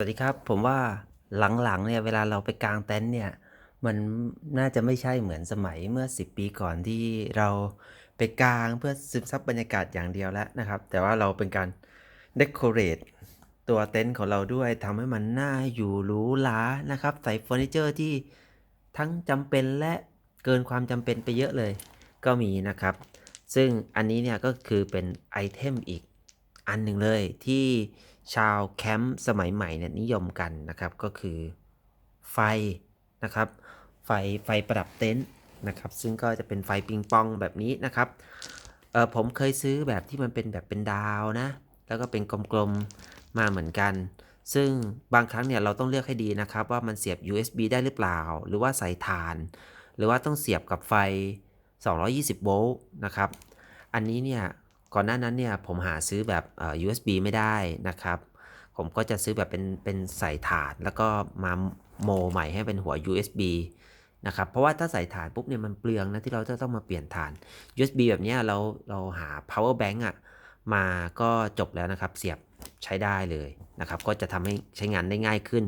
สวัสดีครับ ผมว่าหลังๆเนี่ยเวลาเราไปกางเต็นท์เนี่ยมันน่าจะไม่ใช่เหมือนสมัยเมื่อ 10 ปีก่อนที่เราไปกางเพื่อซึมซับบรรยากาศอย่างเดียวแล้วนะครับ แต่ว่าเราเป็นการเด o อเรทตัวเต็นท์ของเราด้วยทำให้มันน่าอยู่หรูหรานะครับ ใส่เฟอร์นิเจอร์ที่ทั้งจำเป็นและเกินความจำเป็นไปเยอะเลย ก็มีนะครับ ซึ่งอันนี้เนี่ยก็คือเป็นไอเทมอีกอันหนึ่งเลยที่ ชาวแคมป์สมัยใหม่เนี่ยนิยมกันนะครับ ก็คือไฟนะครับ ไฟไฟประดับเต็นท์นะครับ ซึ่งก็จะเป็นไฟปิงปองแบบนี้นะครับเออผมเคยซื้อแบบที่มันเป็นแบบเป็นดาวนะ แล้วก็เป็นกลมๆมาเหมือนกัน ซึ่งบางครั้งเนี่ยเราต้องเลือกให้ดีนะครับ ว่ามันเสียบ USB ได้หรือเปล่า หรือว่าใส่ถ่าน หรือว่าต้องเสียบกับไฟ 220 โวลต์นะครับ อันนี้เนี่ย ก่อนหน้านั้นเนี่ยผมหาซื้อแบบ USB ไม่ได้นะครับ ผมก็จะซื้อแบบเป็นเป็นใส่ถานแล้วก็มาโมใหม่ให้เป็นหัว USB นะครับ เพราะว่าถ้าใส่ถานปุ๊บเนี่ยมันเปลืองนะที่เราจะต้องมาเปลี่ยนถาน USB แบบนี้เราเราหา power bank อะมาก็จบแล้วนะครับ เสียบใช้ได้เลยนะครับ ก็จะทำให้ใช้งานได้ง่ายขึ้น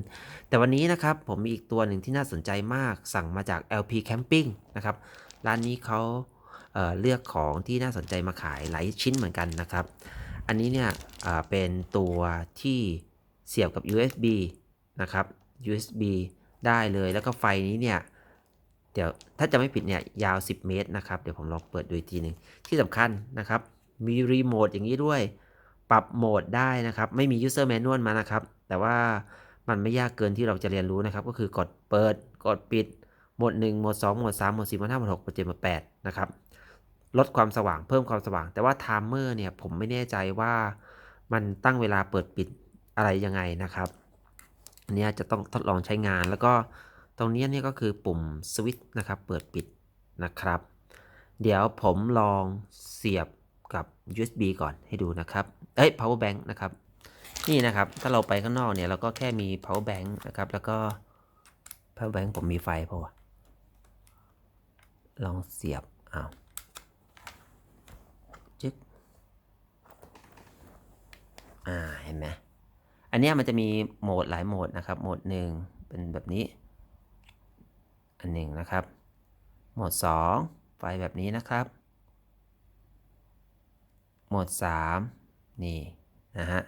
แต่วันนี้นะครับผมมีอีกตัวหนึ่งที่น่าสนใจมากสั่งมาจาก LP Camping นะครับ ร้านนี้เขา เเลือกของที่น่าสนใจมาขายหลายชิ้นเหมือนกันนะครับ อันนี้เนี่ยเเป็นตัวที่เสียบกับ USB นะครับ USB ได้เลยแล้วก็ไฟนี้เนี่ยเดี๋ยวถ้าจะไม่ผิดเนี่ยยาว 10 เมตรนะครับ เดี๋ยวผมลองเปิดดูอีกทีหนึ่งที่สำคัญนะครับ มีรีโมทอย่างนี้ด้วย ปรับโหมดได้นะครับ ไม่มี user manual มานะครับ แต่ว่ามันไม่ยากเกินที่เราจะเรียนรู้นะครับ ก็คือกดเปิด กดปิด โหมด 1 โหมด 2 โหมด 3 โหมด 4 โหมด 5 โหมด 6 โหมด 7 โหมด 8 นะครับ ลดความสว่างเพิ่มความสว่าง แต่ว่าไทม์เมอร์เนี่ยผมไม่แน่ใจว่ามันตั้งเวลาเปิดปิดอะไรยังไงนะครับอันนี้จะต้องทดลองใช้งานแล้วก็ตรงนี้เนี่ยก็คือปุ่มสวิตช์นะครับเปิดปิดนะครับ เดี๋ยวผมลองเสียบกับ USB ก่อนให้ดูนะครับ เอ้ย power bank นะครับ นี่นะครับ ถ้าเราไปข้างนอกเนี่ยเราก็แค่มี power bank นะครับ แล้วก็ power bank ผมมีไฟเพราะว่าลองเสียบ อ้าว จึ๊ก อ่าเห็นไหมอันนี้มันจะมีโหมดหลายโหมดนะครับ โหมดหนึ่งเป็นแบบนี้ อันหนึ่งนะครับ โหมด2ไฟแบบนี้นะครับ โหมด3นี่นะฮะ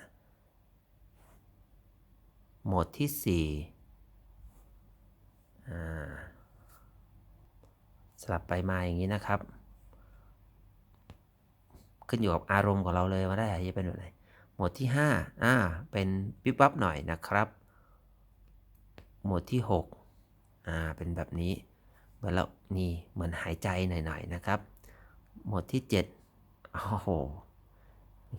โหมดที่4อ่สลับไปมาอย่างนี้นะครับ ขึ้นอยู่กับอารมณ์ของเราเลยว่าได้จะเป็นแบบไหน โหมดที่ 5 อ่า เป็นปิ๊บปั๊บหน่อยนะครับโหมดที่ 6 อ่า เป็นแบบนี้เหมือนเรานี่เหมือนหายใจหน่อยๆนะครับโหมดที่ 7 โอ้โห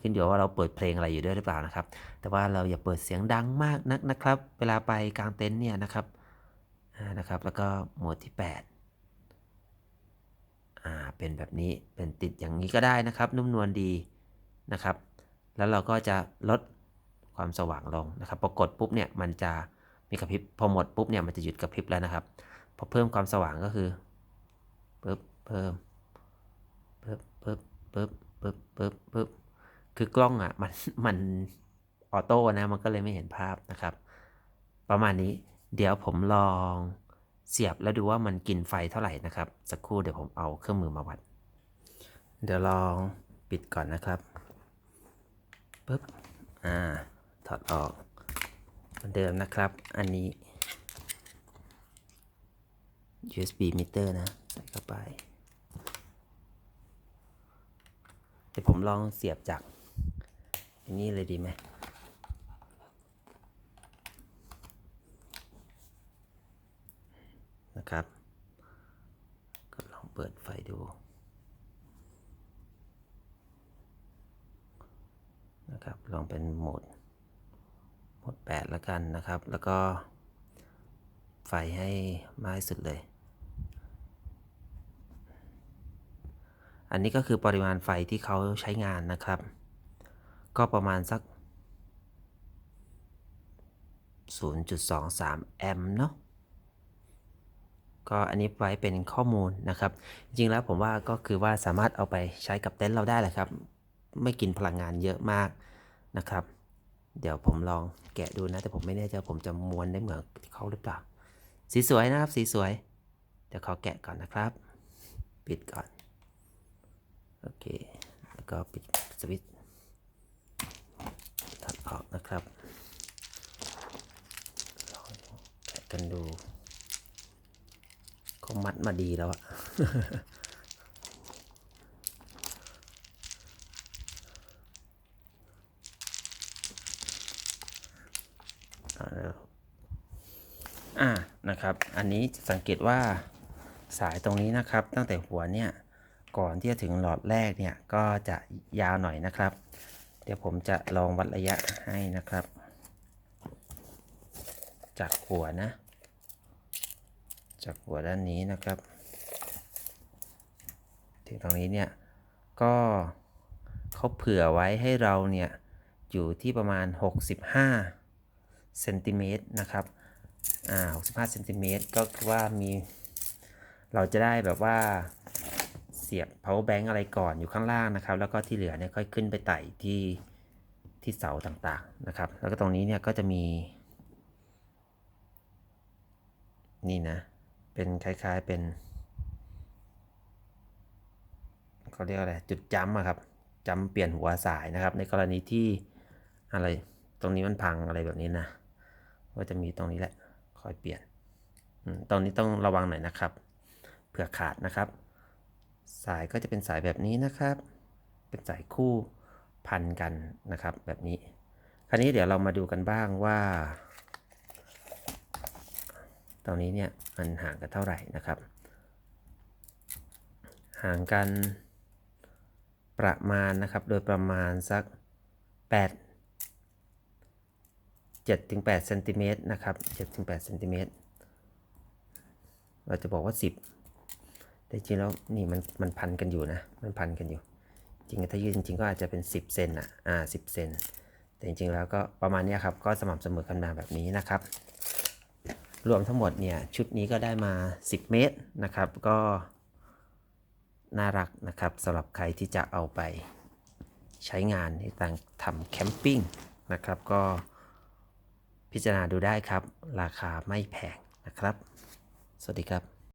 ขึ้นอยู่ว่าเราเปิดเพลงอะไรอยู่ด้วยหรือเปล่านะครับ แต่ว่าเราอย่าเปิดเสียงดังมากนักนะครับ เวลาไปกลางเต็นท์เนี่ยนะครับ อ่า นะครับ แล้วก็โหมดที่ 8อ่า เป็นแบบนี้ เป็นติดอย่างนี้ก็ได้นะครับ นุ่มนวลดีนะครับ แล้วเราก็จะลดความสว่างลงนะครับพอกดปุ๊บเนี่ยมันจะมีกระพริบพอหมดปุ๊บเนี่ยมันจะหยุดกระพริบแล้วนะครับพอเพิ่มความสว่างก็คือปึ๊บเพิ่มปึ๊บปึ๊บปึ๊บปึ๊บปึ๊บปึ๊บคือกล้องอะมันมันออโต้นะมันก็เลยไม่เห็นภาพนะครับ ประมาณนี้เดี๋ยวผมลองเสียบแล้วดูว่ามันกินไฟเท่าไหร่นะครับ สักครู่เดี๋ยวผมเอาเครื่องมือมาวัด เดี๋ยวลองปิดก่อนนะครับ ปึ๊บ อ่า ถอดออกเหมือนเดิมนะครับ อันนี้ USB meter นะ ใส่เข้าไป เดี๋ยวผมลองเสียบจาก อันนี้เลยดีไหมนะครับ ก็ลองเปิดไฟดู นะครับ ลองเป็นโหมด โหมด 8 แล้วกันนะครับ แล้วก็ไฟให้มากที่สุดเลย อันนี้ก็คือปริมาณไฟที่เขาใช้งานนะครับ ก็ประมาณสัก 0.23 แอมป์เนาะก็อันนี้ไว้เป็นข้อมูลนะครับ จริงๆแล้วผมว่าก็คือว่าสามารถเอาไปใช้กับเต็นท์เราได้แหละครับ ไม่กินพลังงานเยอะมาก นะครับ เดี๋ยวผมลองแกะดูนะ แต่ผมไม่แน่ใจผมจะม้วนได้เหมือนเขาหรือเปล่า สีสวยนะครับ สีสวย เดี๋ยวขอแกะก่อนนะครับ ปิดก่อน โอเค แล้วก็ปิดสวิตช์ถอดออกนะครับลองแกะกันดูเขามัดมาดีแล้วอะ อ่านะครับ อันนี้สังเกตว่าสายตรงนี้นะครับ ตั้งแต่หัวเนี่ยก่อนที่จะถึงหลอดแรกเนี่ยก็จะยาวหน่อยนะครับ เดี๋ยวผมจะลองวัดระยะให้นะครับ จากหัวนะ จากหัวด้านนี้นะครับ ถึงตรงนี้เนี่ยก็เขาเผื่อไว้ให้เราเนี่ยอยู่ที่ประมาณ 65 เซนติเมตรนะครับอ่า65เซนติเมตรก็คือว่ามี เราจะได้แบบว่าเสียบ power bank อะไรก่อนอยู่ข้างล่างนะครับ แล้วก็ที่เหลือเนี่ยค่อยขึ้นไปไต่ที่ที่เสาต่างๆนะครับ แล้วก็ตรงนี้เนี่ยก็จะมี นี่นะ เป็นคล้ายๆเป็นเขาเรียกอะไรจุดจ้ำอะครับจ้ำเปลี่ยนหัวสายนะครับ ในกรณีที่อะไรตรงนี้มันพังอะไรแบบนี้นะ ก็จะมีตรงนี้แหละคอยเปลี่ยนตรงนี้ต้องระวังหน่อยนะครับ เผื่อขาดนะครับ สายก็จะเป็นสายแบบนี้นะครับ เป็นสายคู่พันกันนะครับแบบนี้ คราวนี้เดี๋ยวเรามาดูกันบ้างว่าตรงนี้เนี่ยมันห่างกันเท่าไหร่นะครับ ห่างกันประมาณนะครับ โดยประมาณสัก 8 7ถึง8เซนติเมตรนะครับ7ถึง8เซนติเมตรเราจะบอกว่า 10 แต่จริงแล้วนี่มันมันพันกันอยู่นะ มันพันกันอยู่ จริงถ้ายืดจริงๆก็อาจจะเป็น 10เซนอะอ่า10เซนแต่จริงๆแล้วก็ประมาณนี้ครับ ก็สม่ำเสมอกันมาแบบนี้นะครับ รวมทั้งหมดเนี่ยชุดนี้ก็ได้มา 10 เมตรนะครับ ก็น่ารักนะครับสำหรับใครที่จะเอาไปใช้งานในการทำแคมปิ้งนะครับ ก็ พิจารณาดูได้ครับ ราคาไม่แพงนะครับ สวัสดีครับ